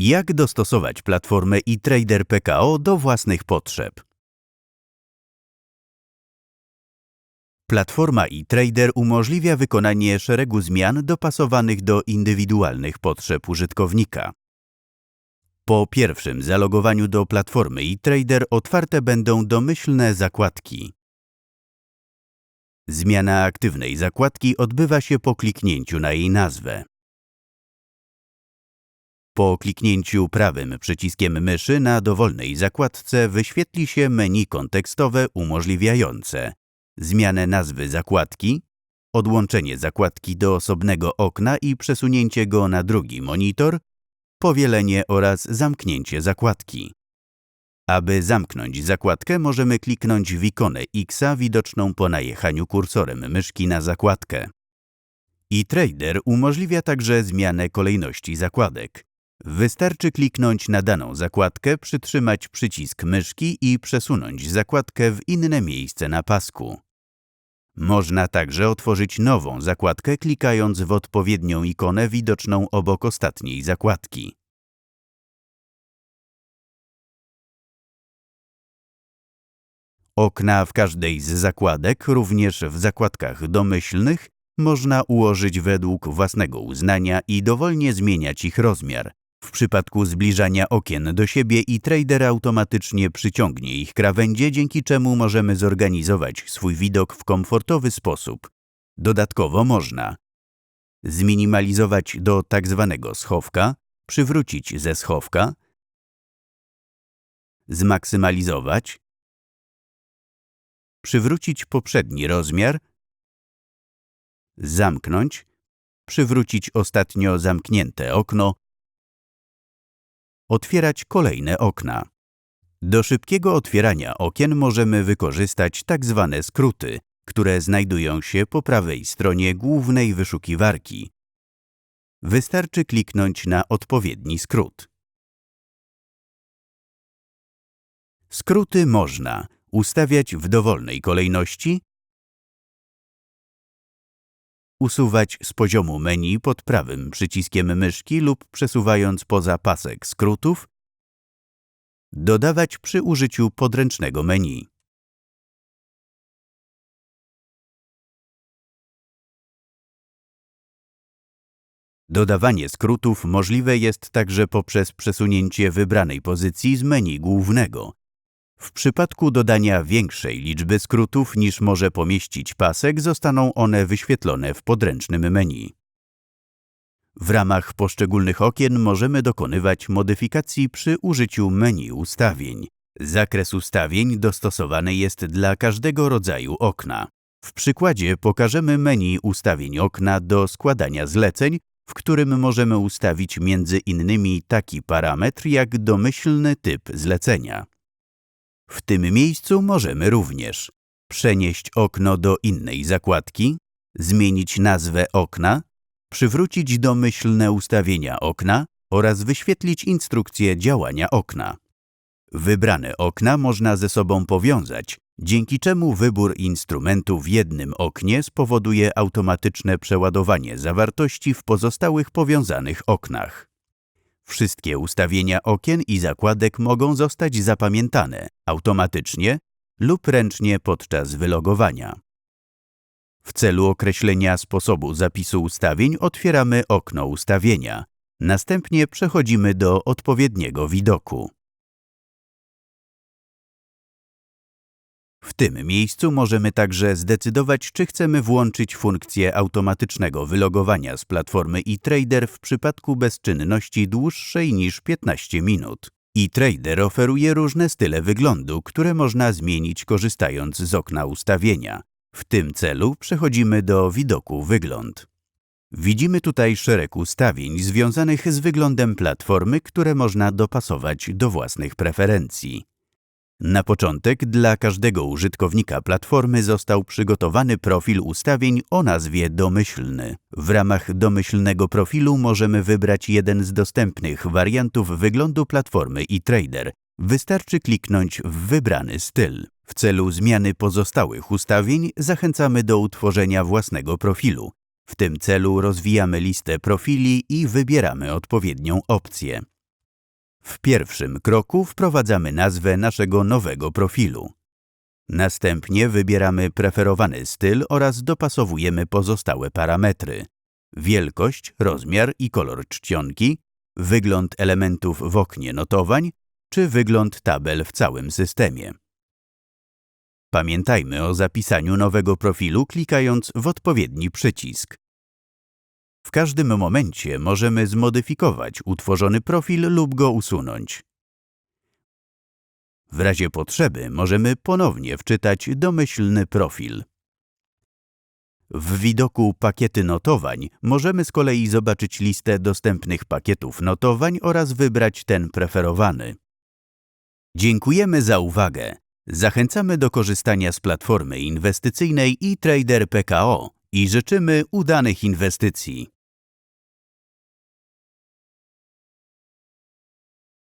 Jak dostosować platformę eTrader PKO do własnych potrzeb? Platforma eTrader umożliwia wykonanie szeregu zmian dopasowanych do indywidualnych potrzeb użytkownika. Po pierwszym zalogowaniu do platformy eTrader otwarte będą domyślne zakładki. Zmiana aktywnej zakładki odbywa się po kliknięciu na jej nazwę. Po kliknięciu prawym przyciskiem myszy na dowolnej zakładce wyświetli się menu kontekstowe umożliwiające zmianę nazwy zakładki, odłączenie zakładki do osobnego okna i przesunięcie go na drugi monitor, powielenie oraz zamknięcie zakładki. Aby zamknąć zakładkę, możemy kliknąć w ikonę X widoczną po najechaniu kursorem myszki na zakładkę. eTrader umożliwia także zmianę kolejności zakładek. Wystarczy kliknąć na daną zakładkę, przytrzymać przycisk myszki i przesunąć zakładkę w inne miejsce na pasku. Można także otworzyć nową zakładkę klikając w odpowiednią ikonę widoczną obok ostatniej zakładki. Okna w każdej z zakładek, również w zakładkach domyślnych, można ułożyć według własnego uznania i dowolnie zmieniać ich rozmiar. W przypadku zbliżania okien do siebie i trader automatycznie przyciągnie ich krawędzie, dzięki czemu możemy zorganizować swój widok w komfortowy sposób. Dodatkowo można zminimalizować do tak zwanego schowka, przywrócić ze schowka, zmaksymalizować, przywrócić poprzedni rozmiar, zamknąć, przywrócić ostatnio zamknięte okno, otwierać kolejne okna. Do szybkiego otwierania okien możemy wykorzystać tak zwane skróty, które znajdują się po prawej stronie głównej wyszukiwarki. Wystarczy kliknąć na odpowiedni skrót. Skróty można ustawiać w dowolnej kolejności, usuwać z poziomu menu pod prawym przyciskiem myszki lub przesuwając poza pasek skrótów, dodawać przy użyciu podręcznego menu. Dodawanie skrótów możliwe jest także poprzez przesunięcie wybranej pozycji z menu głównego. W przypadku dodania większej liczby skrótów niż może pomieścić pasek, zostaną one wyświetlone w podręcznym menu. W ramach poszczególnych okien możemy dokonywać modyfikacji przy użyciu menu ustawień. Zakres ustawień dostosowany jest dla każdego rodzaju okna. W przykładzie pokażemy menu ustawień okna do składania zleceń, w którym możemy ustawić między innymi taki parametr jak domyślny typ zlecenia. W tym miejscu możemy również przenieść okno do innej zakładki, zmienić nazwę okna, przywrócić domyślne ustawienia okna oraz wyświetlić instrukcję działania okna. Wybrane okna można ze sobą powiązać, dzięki czemu wybór instrumentu w jednym oknie spowoduje automatyczne przeładowanie zawartości w pozostałych powiązanych oknach. Wszystkie ustawienia okien i zakładek mogą zostać zapamiętane automatycznie lub ręcznie podczas wylogowania. W celu określenia sposobu zapisu ustawień otwieramy okno ustawienia. Następnie przechodzimy do odpowiedniego widoku. W tym miejscu możemy także zdecydować, czy chcemy włączyć funkcję automatycznego wylogowania z platformy eTrader w przypadku bezczynności dłuższej niż 15 minut. eTrader oferuje różne style wyglądu, które można zmienić korzystając z okna ustawienia. W tym celu przechodzimy do widoku Wygląd. Widzimy tutaj szereg ustawień związanych z wyglądem platformy, które można dopasować do własnych preferencji. Na początek dla każdego użytkownika platformy został przygotowany profil ustawień o nazwie domyślny. W ramach domyślnego profilu możemy wybrać jeden z dostępnych wariantów wyglądu platformy eTrader. Wystarczy kliknąć w wybrany styl. W celu zmiany pozostałych ustawień zachęcamy do utworzenia własnego profilu. W tym celu rozwijamy listę profili i wybieramy odpowiednią opcję. W pierwszym kroku wprowadzamy nazwę naszego nowego profilu. Następnie wybieramy preferowany styl oraz dopasowujemy pozostałe parametry. Wielkość, rozmiar i kolor czcionki, wygląd elementów w oknie notowań czy wygląd tabel w całym systemie. Pamiętajmy o zapisaniu nowego profilu klikając w odpowiedni przycisk. W każdym momencie możemy zmodyfikować utworzony profil lub go usunąć. W razie potrzeby możemy ponownie wczytać domyślny profil. W widoku Pakiety notowań możemy z kolei zobaczyć listę dostępnych pakietów notowań oraz wybrać ten preferowany. Dziękujemy za uwagę. Zachęcamy do korzystania z platformy inwestycyjnej eTrader PKO i życzymy udanych inwestycji.